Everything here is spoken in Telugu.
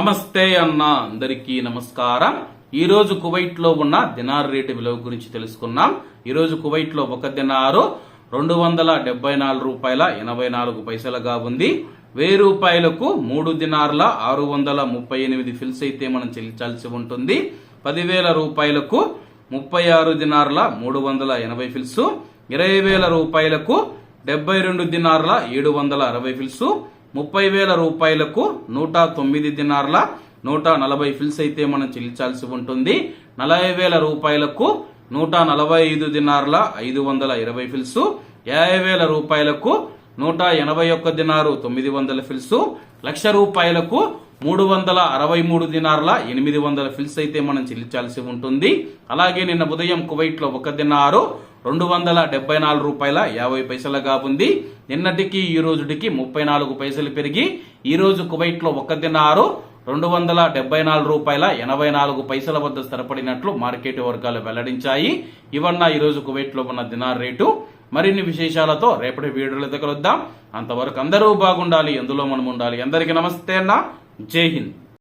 నమస్తే అన్న అందరికీ నమస్కారం. ఈ రోజు కువైట్లో ఉన్న దినార్ రేటు విలువ గురించి తెలుసుకున్నాం. ఈ రోజు కువైట్లో ఒక దినారు రెండు వందల డెబ్బై నాలుగు రూపాయల ఎనభై నాలుగు పైసలుగా ఉంది. వెయ్యి రూపాయలకు మూడు దినార్ల ఆరు వందల ముప్పై ఎనిమిది ఫిల్స్ అయితే మనం చెల్లించాల్సి ఉంటుంది. పదివేల రూపాయలకు ముప్పై ఆరు దినార్ల మూడు వందల ఎనభై ఫిల్స్. ఇరవై వేల రూపాయలకు డెబ్బై రెండు దినార్ల ఏడు వందల అరవై ఫిల్స్. ముప్పై వేల రూపాయలకు నూట తొమ్మిది దినార్ల నూట నలభై ఫిల్స్ అయితే మనం చెల్లించాల్సి ఉంటుంది. నలభై వేల రూపాయలకు నూట నలభై ఐదు దినార్ల ఐదు వందల ఇరవై ఫిల్స్. యాభై వేల రూపాయలకు నూట ఎనభై ఒక్క దినారు తొమ్మిది వందల ఫిల్స్. లక్ష రూపాయలకు మూడు వందల అరవై మూడు దినార్ల ఎనిమిది వందల ఫిల్స్ అయితే మనం చెల్లించాల్సి ఉంటుంది. అలాగే నిన్న ఉదయం కువైట్లో ఒక దినారు రెండు వందల డెబ్బై నాలుగు రూపాయల యాభై పైసలుగా ఉంది. నిన్నటికి ఈ రోజుటికి ముప్పై నాలుగు పైసలు పెరిగి ఈ రోజు కువైట్లో ఒక్క ఒక దినారు రెండు వందల డెబ్బై నాలుగు రూపాయల ఎనభై నాలుగు పైసల వద్ద స్థిరపడినట్లు మార్కెట్ వర్గాలు వెల్లడించాయి. ఇవన్న ఈ రోజు ఉన్న దినార్ రేటు. మరిన్ని విశేషాలతో రేపటి వీడియోలో దగ్గర వద్దాం అంతవరకు అందరూ బాగుండాలి ఎందులో మనం ఉండాలి అందరికీ నమస్తే అన్న. జై హింద్.